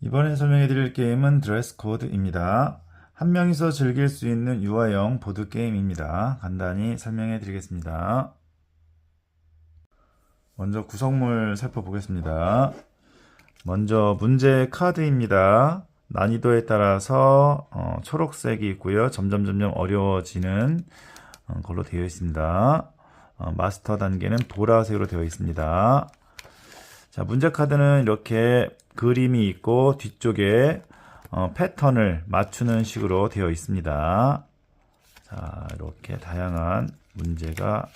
이번에 설명해 드릴 게임은 드레스 코드입니다. 한 명이서 즐길 수 있는 유아용 보드 게임입니다. 간단히 설명해 드리겠습니다. 먼저 구성물 살펴보겠습니다. 먼저 문제 카드입니다. 난이도에 따라서 어, 초록색이 있고요. 점점 점점 어려워지는 어, 걸로 되어 있습니다. 어, 마스터 단계는 보라색으로 되어 있습니다. 자, 문제 카드는 이렇게 그림이 있고 뒤쪽에 어, 패턴을 맞추는 식으로 되어 있습니다. 자, 이렇게 다양한 문제가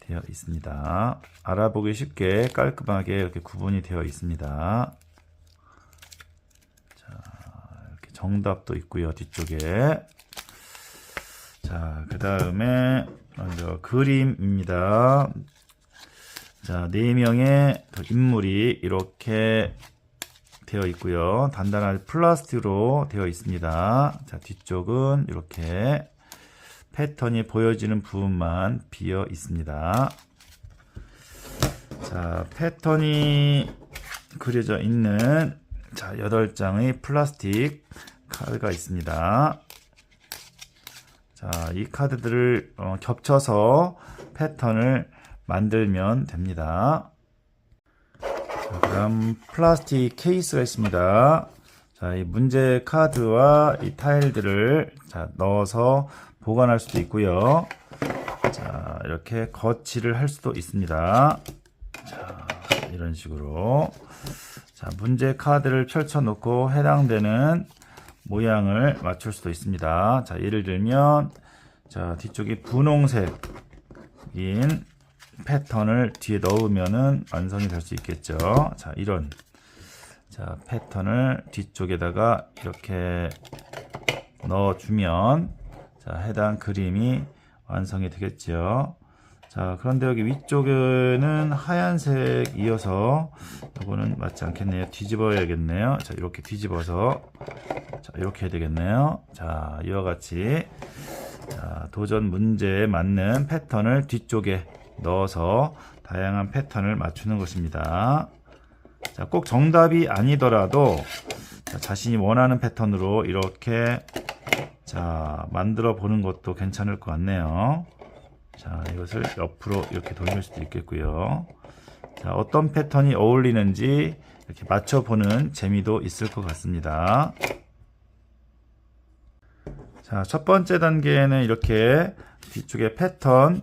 되어 있습니다. 알아보기 쉽게 깔끔하게 이렇게 구분이 되어 있습니다. 자, 이렇게 정답도 있고요. 뒤쪽에. 자, 그 다음에 먼저 그림입니다. 자, 네 명의 인물이 이렇게 되어 있고요. 단단한 플라스틱으로 되어 있습니다. 자, 뒤쪽은 이렇게 패턴이 보여지는 부분만 비어 있습니다. 자, 패턴이 그려져 있는 자, 8장의 플라스틱 카드가 있습니다. 자, 이 카드들을 어, 겹쳐서 패턴을 만들면 됩니다. 자, 그다음 플라스틱 케이스가 있습니다. 자, 이 문제 카드와 이 타일들을 자, 넣어서 보관할 수도 있고요. 자, 이렇게 거치를 할 수도 있습니다. 자, 이런 식으로. 자, 문제 카드를 펼쳐 놓고 해당되는 모양을 맞출 수도 있습니다. 자, 예를 들면 자, 뒤쪽이 분홍색인 패턴을 뒤에 넣으면은 완성이 될 수 있겠죠. 자, 이런 자, 패턴을 뒤쪽에다가 이렇게 넣어주면 자, 해당 그림이 완성이 되겠죠. 자, 그런데 여기 위쪽에는 하얀색 이어서 이거는 맞지 않겠네요. 뒤집어야겠네요. 자, 이렇게 뒤집어서 자, 이렇게 해야 되겠네요. 자, 이와 같이 자, 도전 문제에 맞는 패턴을 뒤쪽에 넣어서 다양한 패턴을 맞추는 것입니다. 자, 꼭 정답이 아니더라도 자, 자신이 원하는 패턴으로 이렇게 자, 만들어 보는 것도 괜찮을 것 같네요. 자, 이것을 옆으로 이렇게 돌릴 수도 있겠고요. 자, 어떤 패턴이 어울리는지 이렇게 맞춰보는 재미도 있을 것 같습니다. 자, 첫 번째 단계는 이렇게 뒤쪽에 패턴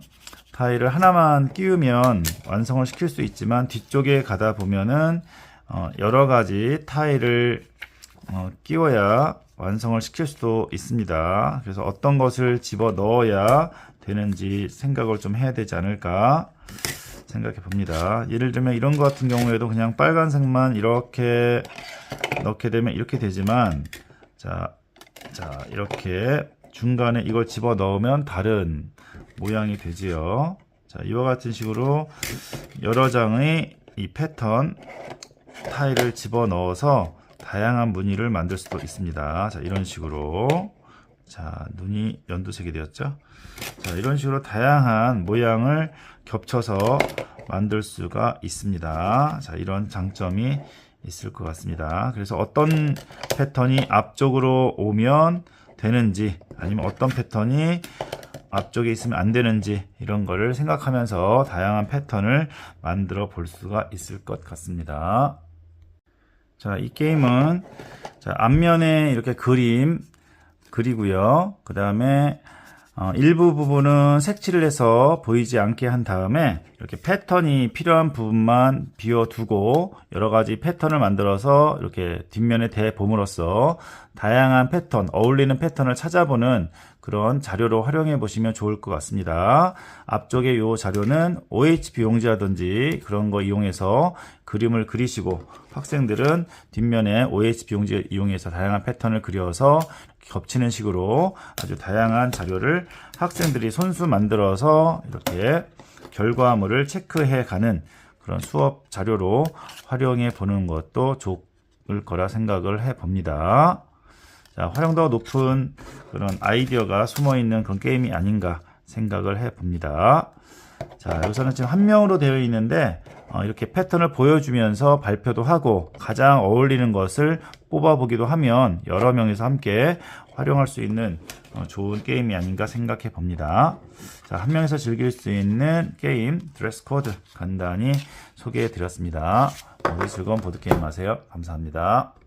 타일을 하나만 끼우면 완성을 시킬 수 있지만 뒤쪽에 가다 보면은 어, 여러 가지 타일을 어, 끼워야 완성을 시킬 수도 있습니다. 그래서 어떤 것을 집어 넣어야 되는지 생각을 좀 해야 되지 않을까 생각해 봅니다. 예를 들면 이런 것 같은 경우에도 그냥 빨간색만 이렇게 넣게 되면 이렇게 되지만 자, 자 이렇게 중간에 이걸 집어 넣으면 다른 모양이 되지요. 자, 이와 같은 식으로 여러 장의 이 패턴 타일을 집어 넣어서 다양한 무늬를 만들 수도 있습니다. 자, 이런 식으로. 자, 눈이 연두색이 되었죠? 자, 이런 식으로 다양한 모양을 겹쳐서 만들 수가 있습니다. 자, 이런 장점이 있을 것 같습니다. 그래서 어떤 패턴이 앞쪽으로 오면 되는지, 아니면 어떤 패턴이 앞쪽에 있으면 안 되는지 이런 거를 생각하면서 다양한 패턴을 만들어 볼 수가 있을 것 같습니다. 자, 이 게임은 자, 앞면에 이렇게 그림 그리고요. 그 다음에 어, 일부 부분은 색칠을 해서 보이지 않게 한 다음에 이렇게 패턴이 필요한 부분만 비워두고 여러 가지 패턴을 만들어서 이렇게 뒷면에 대봄으로써 다양한 패턴, 어울리는 패턴을 찾아보는 그런 자료로 활용해 보시면 좋을 것 같습니다. 앞쪽에 이 자료는 OHP 용지라든지 그런 거 이용해서 그림을 그리시고 학생들은 뒷면에 OHP 용지 이용해서 다양한 패턴을 그려서 겹치는 식으로 아주 다양한 자료를 학생들이 손수 만들어서 이렇게 결과물을 체크해 가는 그런 수업 자료로 활용해 보는 것도 좋을 거라 생각을 해 봅니다. 자, 활용도가 높은 그런 아이디어가 숨어 있는 그런 게임이 아닌가 생각을 해 봅니다. 자, 여기서는 지금 한 명으로 되어 있는데 어, 이렇게 패턴을 보여주면서 발표도 하고 가장 어울리는 것을 뽑아보기도 하면 여러 명이서 함께 활용할 수 있는 어, 좋은 게임이 아닌가 생각해 봅니다. 자, 한 명에서 즐길 수 있는 게임 드레스 코드 간단히 소개해 드렸습니다. 모두 즐거운 보드게임 하세요. 감사합니다.